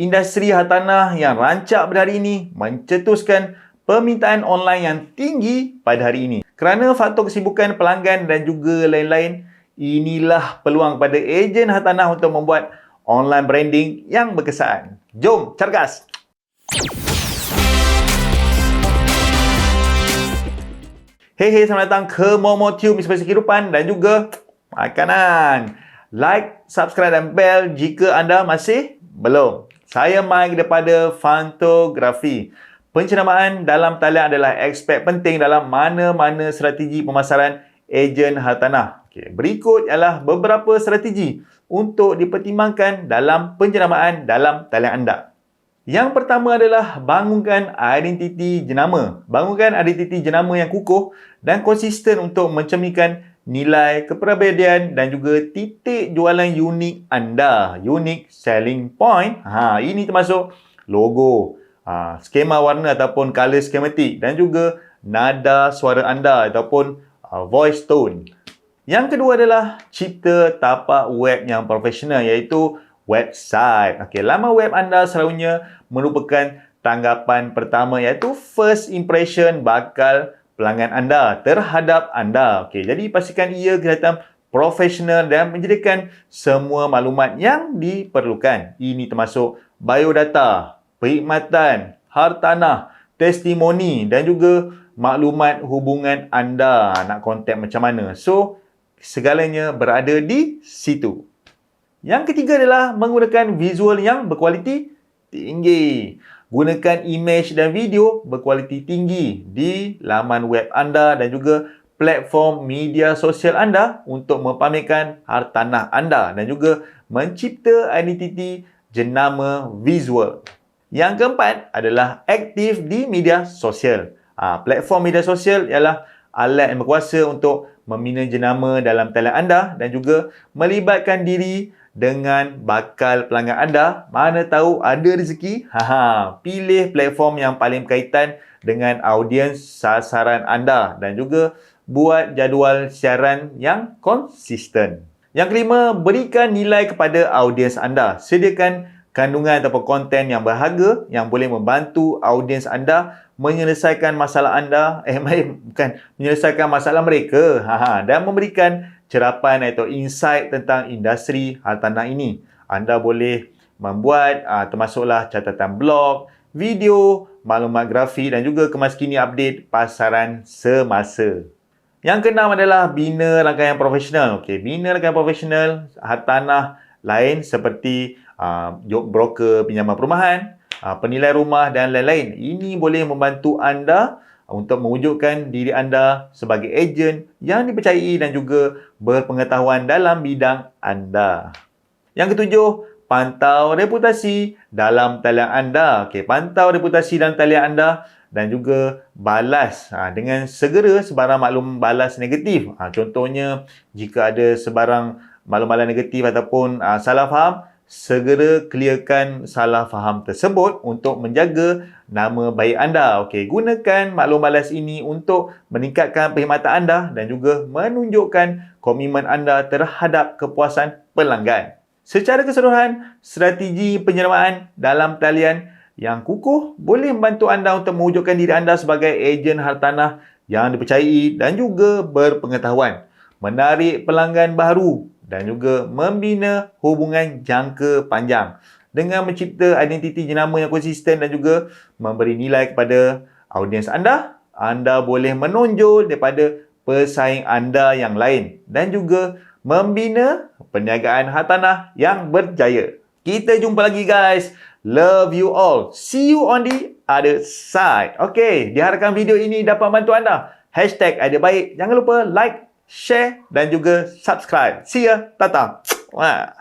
industri hartanah yang rancak pada hari ini mencetuskan permintaan online yang tinggi pada hari ini. Kerana faktor kesibukan pelanggan dan juga lain-lain, inilah peluang pada ejen hartanah untuk membuat online branding yang berkesan. Jom, cargas! Hey, hey, selamat datang ke Momo Tube Inspirasi Kehidupan dan juga makanan. Like, subscribe dan bell jika anda masih belum. Saya Mike daripada Fantografi. Pencenamaan dalam talian adalah aspek penting dalam mana-mana strategi pemasaran ejen hartanah. Okay. Berikut ialah beberapa strategi untuk dipertimbangkan dalam pencenamaan dalam talian anda. Yang pertama adalah bangunkan identiti jenama. Bangunkan identiti jenama yang kukuh dan konsisten untuk mencerminkan nilai kepribadian dan juga titik jualan unik anda. Unique selling point. Ha, ini termasuk logo, ha, skema warna ataupun color schematic dan juga nada suara anda ataupun uh, voice tone. Yang kedua adalah cipta tapak web yang profesional iaitu website. Okey, laman web anda selalunya merupakan tanggapan pertama iaitu first impression bakal pelanggan anda terhadap anda. Okey, jadi pastikan ia kelihatan profesional dan menyediakan semua maklumat yang diperlukan. Ini termasuk biodata, perkhidmatan, hartanah, testimoni dan juga maklumat hubungan anda nak kontak macam mana. So, segalanya berada di situ. Yang ketiga adalah menggunakan visual yang berkualiti tinggi. Gunakan image dan video berkualiti tinggi di laman web anda dan juga platform media sosial anda untuk mempamerkan hartanah anda dan juga mencipta identiti jenama visual. Yang keempat adalah aktif di media sosial. Ha, platform media sosial ialah alat yang berkuasa untuk membina jenama dalam talian anda dan juga melibatkan diri dengan bakal pelanggan anda, mana tahu ada rezeki, haha, pilih platform yang paling berkaitan dengan audiens sasaran anda. Dan juga buat jadual siaran yang konsisten. Yang kelima, berikan nilai kepada audiens anda. Sediakan kandungan ataupun konten yang berharga yang boleh membantu audiens anda menyelesaikan masalah anda, eh bukan, menyelesaikan masalah mereka. Haha, dan memberikan cerapan atau insight tentang industri hartanah ini. Anda boleh membuat uh, termasuklah catatan blog, video, maklumat grafik dan juga kemaskini update pasaran semasa. Yang keenam adalah bina rangkaian profesional. Okey, bina rangkaian profesional hartanah lain seperti uh, broker pinjaman perumahan, uh, penilai rumah dan lain-lain. Ini boleh membantu anda untuk mewujudkan diri anda sebagai ejen yang dipercayai dan juga berpengetahuan dalam bidang anda. Yang ketujuh, pantau reputasi dalam talian anda. Okey, pantau reputasi dalam talian anda dan juga balas ha, dengan segera sebarang maklum balas negatif. Ha, contohnya, jika ada sebarang maklum-maklum negatif ataupun ha, salah faham, segera clearkan salah faham tersebut untuk menjaga nama baik anda. Okey, gunakan maklum balas ini untuk meningkatkan perkhidmatan anda dan juga menunjukkan komitmen anda terhadap kepuasan pelanggan. Secara keseluruhan, strategi penjenamaan dalam talian yang kukuh boleh membantu anda untuk mewujudkan diri anda sebagai ejen hartanah yang dipercayai dan juga berpengetahuan. Menarik pelanggan baru dan juga membina hubungan jangka panjang dengan mencipta identiti jenama yang konsisten dan juga memberi nilai kepada audiens anda, anda boleh menonjol daripada pesaing anda yang lain dan juga membina perniagaan hartanah yang berjaya. Kita jumpa lagi guys. Love you all. See you on the other side. Okay, diharapkan video ini dapat membantu anda. Hashtag idea baik. Jangan lupa like, share dan juga subscribe. See ya. Tata. Wah.